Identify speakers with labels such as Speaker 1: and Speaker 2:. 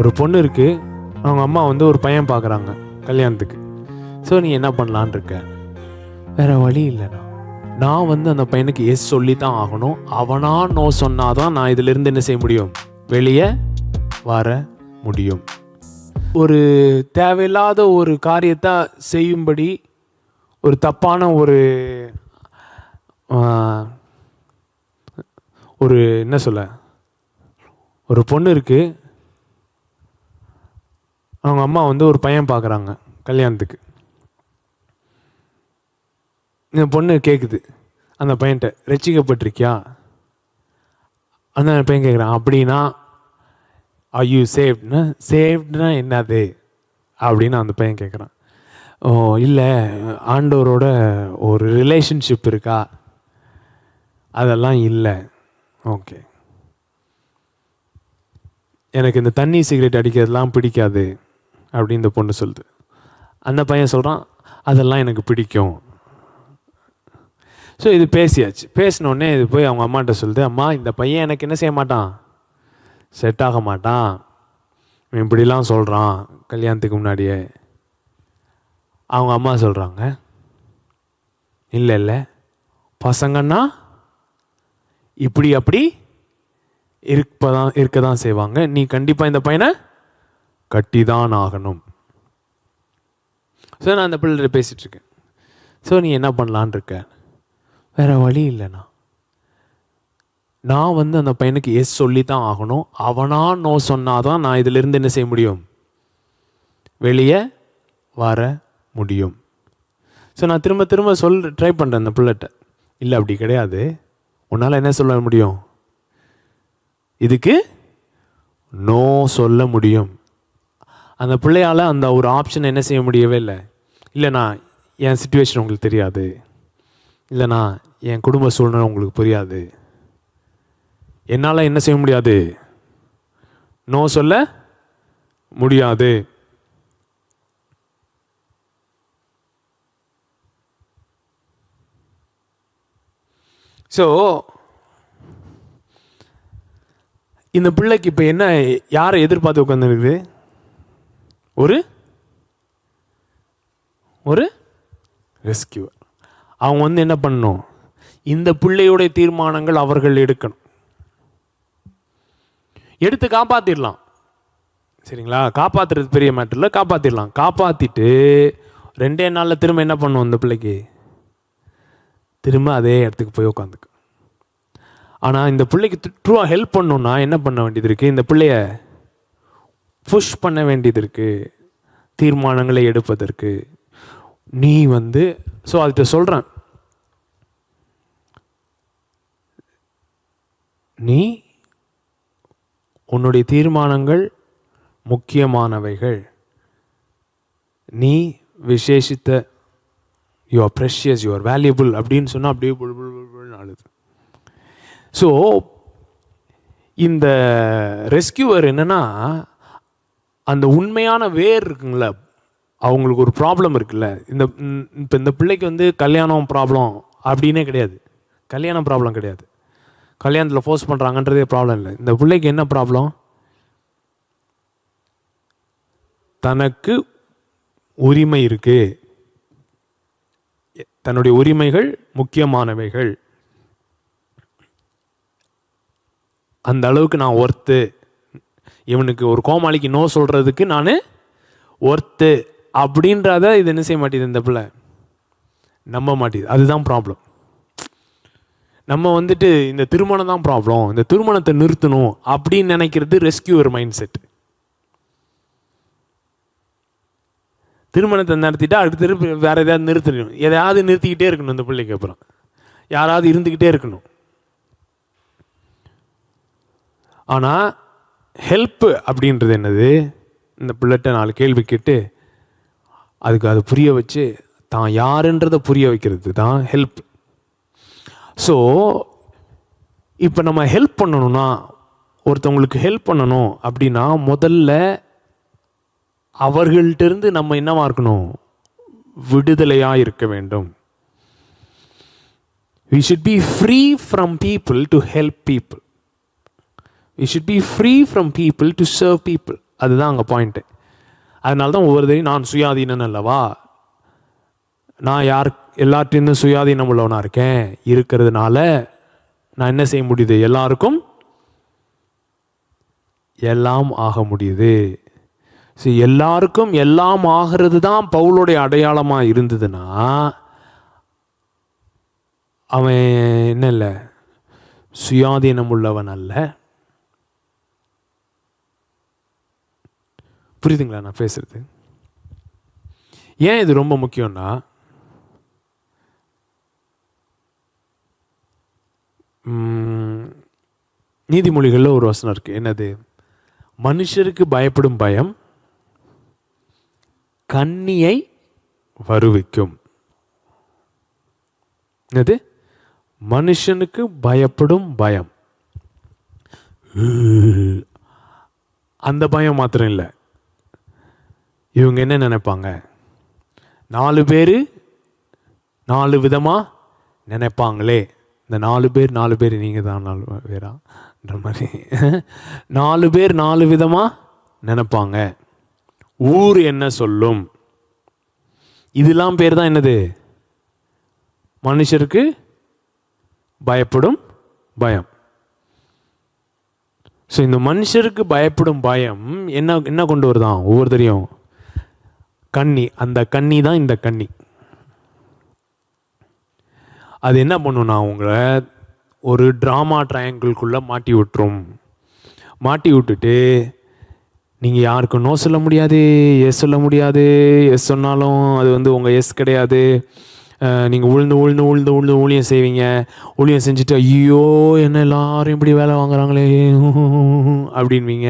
Speaker 1: ஒரு பொண்ணு இருக்குது அவங்க அம்மா வந்து ஒரு பையன் பார்க்குறாங்க கல்யாணத்துக்கு. ஸோ நீ என்ன பண்ணலான் இருக்க? வேற வழி இல்லைண்ணா நான் வந்து அந்த பையனுக்கு எஸ் சொல்லி தான் ஆகணும். அவனா நோ சொன்னாதான் நான் இதிலிருந்து என்ன செய்ய முடியும்? வெளியே வர முடியும். ஒரு தேவையில்லாத ஒரு காரியத்தை செய்யும்படி ஒரு தப்பான ஒரு ஒரு என்ன சொல்ல? ஒரு பொண்ணு இருக்குது அவங்க அம்மா வந்து ஒரு பையன் பார்க்குறாங்க கல்யாணத்துக்கு. இந்த பொண்ணு கேட்குது அந்த பையன்கிட்ட ரசிக்கப்பட்டிருக்கியா? அந்த பையன் கேட்குறான் அப்படின்னா ஐயு சேஃப்ட்னா சேஃப்ட்னா என்னது? அப்படின்னு அந்த பையன் கேட்குறான் ஓ இல்லை ஆண்டவரோட ஒரு ரிலேஷன்ஷிப் இருக்கா? அதெல்லாம் இல்லை. ஓகே எனக்கு இந்த தண்ணி சிகரெட் அடிக்கிறதுலாம் பிடிக்காது. அப்படின்னு இந்த பொண்ணு சொல்லுது. அந்த பையன் சொல்கிறான் அதெல்லாம் எனக்கு பிடிக்கும். ஸோ இது பேசியாச்சு. பேசினோடனே இது போய் அவங்க அம்மாட்ட சொல்லுது அம்மா இந்த பையன் எனக்கு என்ன செய்ய மாட்டான்? செட் ஆக மாட்டான். இவன் இப்படிலாம் சொல்கிறான் கல்யாணத்துக்கு முன்னாடியே. அவங்க அம்மா சொல்கிறாங்க இல்லை இல்லை. பசங்கன்னா இப்படி அப்படி இருப்பதான் இருக்க தான் செய்வாங்க. நீ கண்டிப்பாக இந்த பையனை கட்டிதான் ஆகணும் ஸோ நான் அந்த பிள்ளைகிட்ட பேசிகிட்டு இருக்கேன் ஸோ நீ என்ன பண்ணலான் இருக்க வேற வழி இல்லைண்ணா. நான் வந்து அந்த பையனுக்கு எஸ் சொல்லி தான் ஆகணும். அவனா நோ சொன்னாதான் நான் இதிலிருந்து என்ன செய்ய முடியும்? வெளியே வர முடியும். ஸோ நான் திரும்ப திரும்ப சொல் ட்ரை பண்ணுறேன் அந்த பிள்ளைகிட்ட. இல்லை அப்படி கிடையாது. உன்னால் என்ன சொல்ல முடியும்? இதுக்கு நோ சொல்ல முடியும். அந்த பிள்ளையால் அந்த ஒரு ஆப்ஷன் என்ன செய்ய முடியவே இல்லை. இல்லைண்ணா என் சுச்சுவேஷன் உங்களுக்கு தெரியாது. இல்லைண்ணா என் குடும்ப சூழ்நிலை உங்களுக்கு புரியாது. என்னால் என்ன செய்ய முடியாது? நோ சொல்ல முடியாது. ஸோ இந்த பிள்ளைக்கு இப்போ என்ன யாரை எதிர்பார்த்து உட்காந்துருக்குது ஒரு ஒரு ரெஸ்கியூவர் அவங்க வந்து என்ன பண்ணணும்? இந்த பிள்ளையுடைய தீர்மானங்கள் அவர்கள் எடுக்கணும். எடுத்து காப்பாத்திடலாம். சரிங்களா? காப்பாத்துறது பெரிய மேட்டர் இல்லை காப்பாத்திடலாம். காப்பாத்திட்டு ரெண்டே நாளில் திரும்ப என்ன பண்ணும் இந்த பிள்ளைக்கு? திரும்ப அதே இடத்துக்கு போய் உட்காந்துக்கு ஆனால் இந்த பிள்ளைக்கு ட்ரூவாக ஹெல்ப் பண்ணணும்னா என்ன பண்ண வேண்டியது இருக்குது இந்த பிள்ளைய புஷ் பண்ண வேண்டியது இருக்குது தீர்மானங்களை எடுப்பதற்கு. நீ வந்து ஸோ அதுகிட்ட சொல்கிறேன் நீ உன்னுடைய தீர்மானங்கள் முக்கியமானவைகள். நீ விசேஷித்த யூ ப்ரெஷியஸ் யுவர் வேல்யூபிள் அப்படின்னு சொன்னால் அப்படியே புல் புல் அழுது. ஸோ இந்த ரெஸ்கியூவர் என்னன்னா அந்த உண்மையான வேர் இருக்குங்கள அவங்களுக்கு ஒரு ப்ராப்ளம் இருக்குல்ல. இந்த இப்போ இந்த பிள்ளைக்கு வந்து கல்யாணம் ப்ராப்ளம் அப்படின்னே கிடையாது. கல்யாணம் ப்ராப்ளம் கிடையாது. கல்யாணத்தில் ஃபோர்ஸ் பண்ணுறாங்கன்றதே ப்ராப்ளம் இல்லை. இந்த பிள்ளைக்கு என்ன ப்ராப்ளம் தனக்கு உரிமை இருக்கு. தன்னுடைய உரிமைகள் முக்கியமானவைகள். அந்த அளவுக்கு நான் ஒர்த்து இவனுக்கு ஒரு கோமாளிக்கு நோ சொல்கிறதுக்கு நான் ஒர்த்து அப்படின்றத இது என்ன செய்ய மாட்டேது இந்த பிள்ளை? நம்ப மாட்டேது. அதுதான் ப்ராப்ளம் நம்ம வந்துட்டு இந்த திருமணம் தான் ப்ராப்ளம் இந்த திருமணத்தை நிறுத்தணும் அப்படின்னு நினைக்கிறது ரெஸ்கியூவர் மைண்ட் செட் திருமணத்தை நடத்திட்டா அடுத்த திருப்பி வேற எதாவது நிறுத்தணும். எதையாவது நிறுத்திக்கிட்டே இருக்கணும் இந்த பிள்ளைக்கு அப்புறம். யாராவது இருந்துக்கிட்டே இருக்கணும். ஆனால் ஹெல்ப்பு அப்படின்றது என்னது? இந்த பிள்ளைகிட்ட நாலு கேள்வி கேட்டு அதுக்கு அதை புரிய வச்சு தான் யாருன்றதை புரிய வைக்கிறது தான் ஹெல்ப் ஸோ இப்போ நம்ம ஹெல்ப் பண்ணணும்னா ஒருத்தவங்களுக்கு ஹெல்ப் பண்ணணும் அப்படின்னா முதல்ல அவர்கள்ட்டிருந்து நம்ம என்னவா இருக்கணும்? விடுதலையாக இருக்க வேண்டும். We should be free from people to help people we should be free from people to serve people அதுதான் அங்கே பாயிண்ட்டு அதனால தான் ஒவ்வொரு தடையும் நான் சுயாதீனன் அல்லவா? நான் யார் எல்லார்ட்டேருந்து சுயாதீனம் உள்ளவனாக இருக்கேன். இருக்கிறதுனால நான் என்ன செய்ய முடியுது? எல்லாருக்கும் எல்லாம் ஆக முடியுது. ஸோ எல்லாருக்கும் எல்லாம் ஆகிறது தான் பவுலுடைய அடையாளமாக இருந்ததுன்னா அவன் என்ன இல்லை? சுயாதீனம் உள்ளவன் அல்ல. புரியுதுங்களா நான் பேசுறது? ஏன் இது ரொம்ப முக்கியம்னா நீதிமொழிகளில் ஒரு வசனம் இருக்கு. என்னது? மனுஷருக்கு பயப்படும் பயம் கண்ணியை வருவிக்கும். என்னது? மனுஷனுக்கு பயப்படும் பயம். அந்த பயம் மாத்திரம் இல்லை. இவங்க என்ன நினைப்பாங்க? நாலு பேர் நாலு விதமாக நினைப்பாங்களே. இந்த நாலு பேர் நாலு பேர் நீங்கள் தான் நாலு பேரான்ற மாதிரி. நாலு பேர் நாலு விதமாக நினைப்பாங்க. ஊர் என்ன சொல்லும்? இதெல்லாம் பேர் தான் என்னது? மனுஷருக்கு பயப்படும் பயம். ஸோ இந்த மனுஷருக்கு பயப்படும் பயம் என்ன என்ன கொண்டு வருதான்? ஒவ்வொருத்தரையும். கண்ணி. அந்த கண்ணி தான் இந்த கண்ணி. அது என்ன பண்ணுன்னா உங்களை ஒரு ட்ராமா ட்ரையாங்கிள்குள்ளே மாட்டி விட்டுரும். மாட்டி விட்டுட்டு நீங்கள் யாருக்கும் நோ சொல்ல முடியாது எஸ் சொல்ல முடியாது எஸ் சொன்னாலும் அது வந்து உங்கள் எஸ் கிடையாது. நீங்கள் உழுந்து உழுந்து உழுந்து உழுந்து ஊழியம் செய்வீங்க. ஊழியம் செஞ்சுட்டு ஐயோ என்ன எல்லாரும் இப்படி வேலை வாங்குறாங்களே? அப்படின்வீங்க.